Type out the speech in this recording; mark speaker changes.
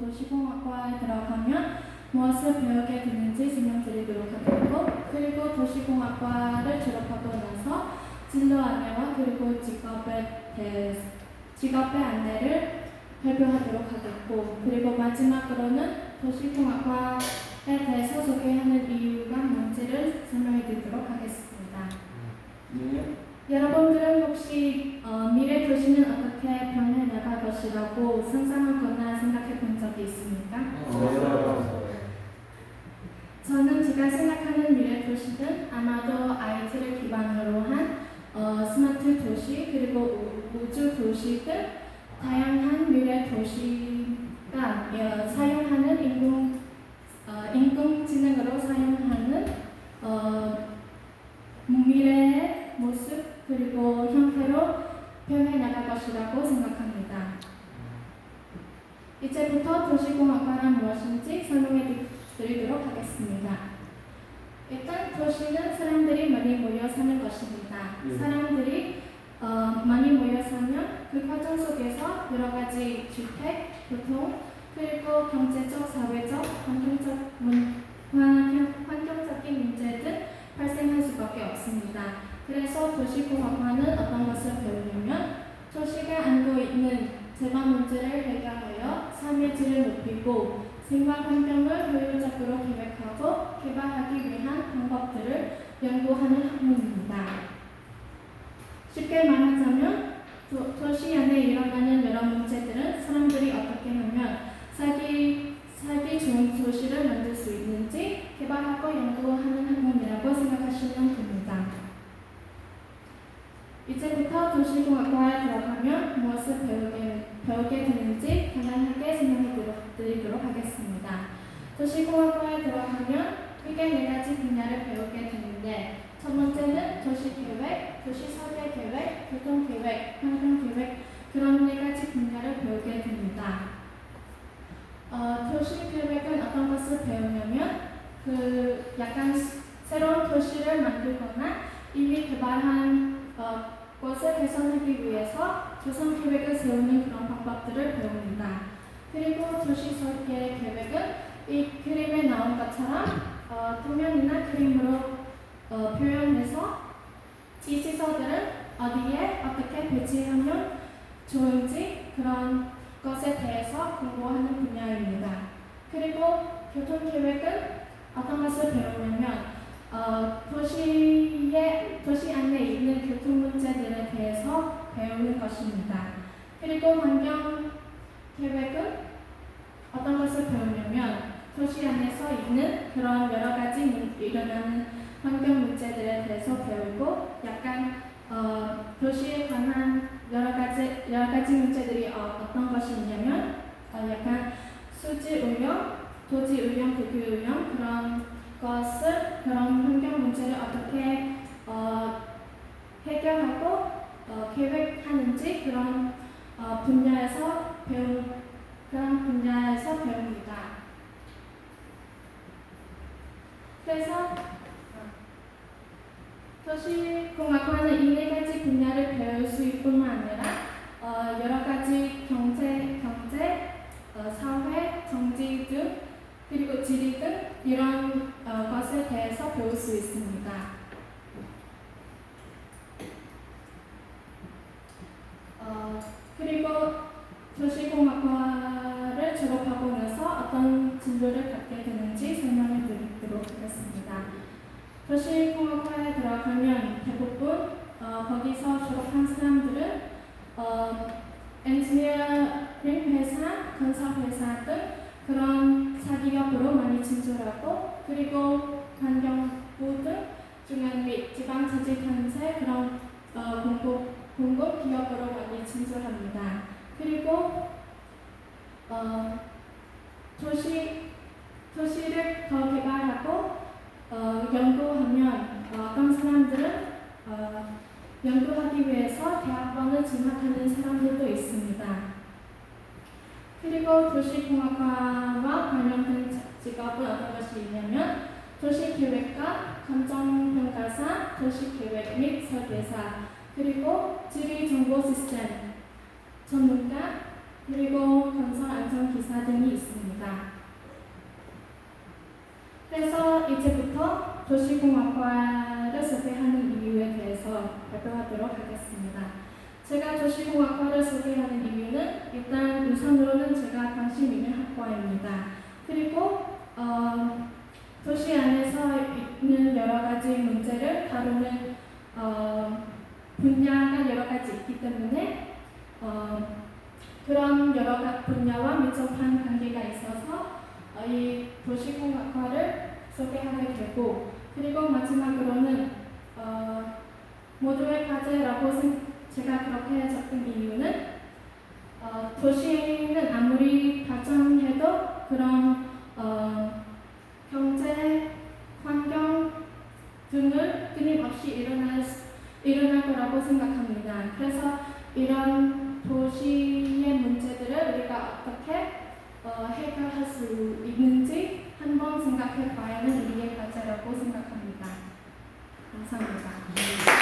Speaker 1: 도시공학과에 들어가면 무엇을 배우게 되는지 설명드리도록 하겠고 그리고 도시공학과를 졸업하고 나서 진로 안내와 그리고 직업에 대해 직업의 안내를 발표하도록 하겠고 그리고 마지막으로는 도시공학과에 대해서 소개하는 이유가 뭔지를 설명해 드리도록 하겠습니다.
Speaker 2: 네.
Speaker 1: 여러분들은 혹시 어, 미래 도시는 어떻게 변해 나갈 것이라고 상상하거나 생각해 본 적이 있습니까?
Speaker 2: 어,
Speaker 1: 저는 제가 생각하는 미래 도시는 아마도 IT를 기반으로 한 어, 스마트 도시 그리고 우- 우주 도시 등 다양한 미래 도시가 어, 사용하는 인공 어, 인공지능으로 사용하는 어, 미래의 모습 그리고 형태로 변해 나갈 것이라고 생각합니다. 이제부터 도시공학과란 무엇인지 설명해 드- 드리도록 하겠습니다. 일단 도시는 사람들이 많이 모여 사는 것입니다.
Speaker 2: 예.
Speaker 1: 사람들이 어, 많이 모여 사면 그 과정 속에서 여러 가지 주택, 교통, 그리고 경제적, 사회적, 환경적, 문, 환경, 환경적인 문제 등 발생할 수밖에 없습니다. 그래서 도시공학과는 어떤 것을 배우냐면 도시가 안고 있는 재반 문제를 해결하여 삶의 질을 높이고 생활 환경을 효율적으로 계획하고 개발하기 위한 방법들을 연구하는 학문입니다. 쉽게 말하자면 도, 도시 안에 일어나는 여러 문제들은 사람들이 어떻게 하면 살기, 살기 좋은 도시를 만들 수 있는지 개발하고 연구하는 학문이라고 생각하시면 됩니다. 이제부터 도시공학과에 들어가면 무엇을 배우게, 배우게 되는지 간단하게 설명해 드리- 드리도록 하겠습니다. 도시공학과에 들어가면 크게 네 가지 분야를 배우게 되는데 첫 번째는 도시계획, 도시설계계획, 교통계획, 환경계획 그런 네 가지 분야를 배우게 됩니다. 어, 도시계획은 어떤 것을 배우냐면 그 약간 스- 새로운 도시를 만들거나 이미 개발한 어, 것을 개선하기 위해서 조성 계획을 세우는 그런 방법들을 배웁니다. 그리고 도시 설계 나온 것처럼 어, 도면이나 그림으로 어, 표현해서 이 시설들은 어디에 어떻게 배치하면 좋은지 그런 것에 대해서 공부하는 분야입니다. 그리고 교통 계획은 어떤 것을 배우냐면 어, 도시의 도시 안에 있는 교통 문제들에 대해서 배우는 것입니다. 그리고 환경 계획은 어떤 것을 배우냐면 도시 안에서 있는 그런 여러 가지 문- 일어나는 환경 문제들에 대해서 배우고 약간 어, 도시에 관한 여러 가지 여러 가지 문제들이 어, 어떤 것이 있냐면 어, 약간 수질 오염, 도지 오염 그런 것을 그런 환경 문제를 어떻게 어, 해결하고 어, 계획하는지 그런 어, 분야에서 배우 그런 분야에서 배웁니다. 그래서 도시 공학과는 이네 가지 분야를 배울 수 있뿐만 아니라 어, 여러 가지 경제, 경제, 어, 사회, 정치 등 그리고 지리 등 이런 어, 것에 대해서 배울 수 있습니다. 어, 그리고 도시공학과를 졸업하고 나서 어떤 진로를 갖게 되는지 설명해 드리도록 하겠습니다. 도시공학과에 들어가면 대부분 어, 거기서 졸업한 사람들은 어, 엔지니어링 회사, 건설 회사 등 그런 사기업으로 많이 진출하고 그리고 환경부 등 중앙 및 지방 자치단체 그런 어, 공급 공급 기업으로 많이 진출합니다. 그리고 어, 도시 도시를 더 개발하고 어, 연구하면 어, 어떤 사람들은 어, 연구하기 위해서 대학원을 진학하는 사람들도 있습니다. 그리고 도시공학과와 관련된 자- 직업은 어떤 것이 있냐면 도시계획가, 감정평가사, 도시계획 및 설계사, 그리고 지리정보 시스템 전문가, 그리고 건설 안전 기사 등이 있습니다. 그래서 이제부터 도시공학과를 소개하는 대해서 발표하도록 하겠습니다. 제가 도시공학과를 소개하는 이유는 일단 우선으로는 제가 관심 있는 학과입니다. 그리고 어, 도시 안에서 있는 여러 가지 문제를 다루는 어, 분야가 여러 가지 있기 때문에 어, 그런 여러 가지 분야와 밀접한 관계가 있어서 어, 이 도시공학과를 소개하게 되고 그리고 마지막으로는 어, 모두의 과제라고 제가 그렇게 적은 이유는 어, 도시는 아무리 발전해도 그런 어, 경제, 환경 등을 끊임없이 일어날, 일어날 거라고 생각합니다. 그래서 이런 도시의 문제들을 우리가 어떻게 어, 해결할 수 있는지 한번 생각해 봐야 하는 우리의 과제라고 생각합니다. 감사합니다. 네.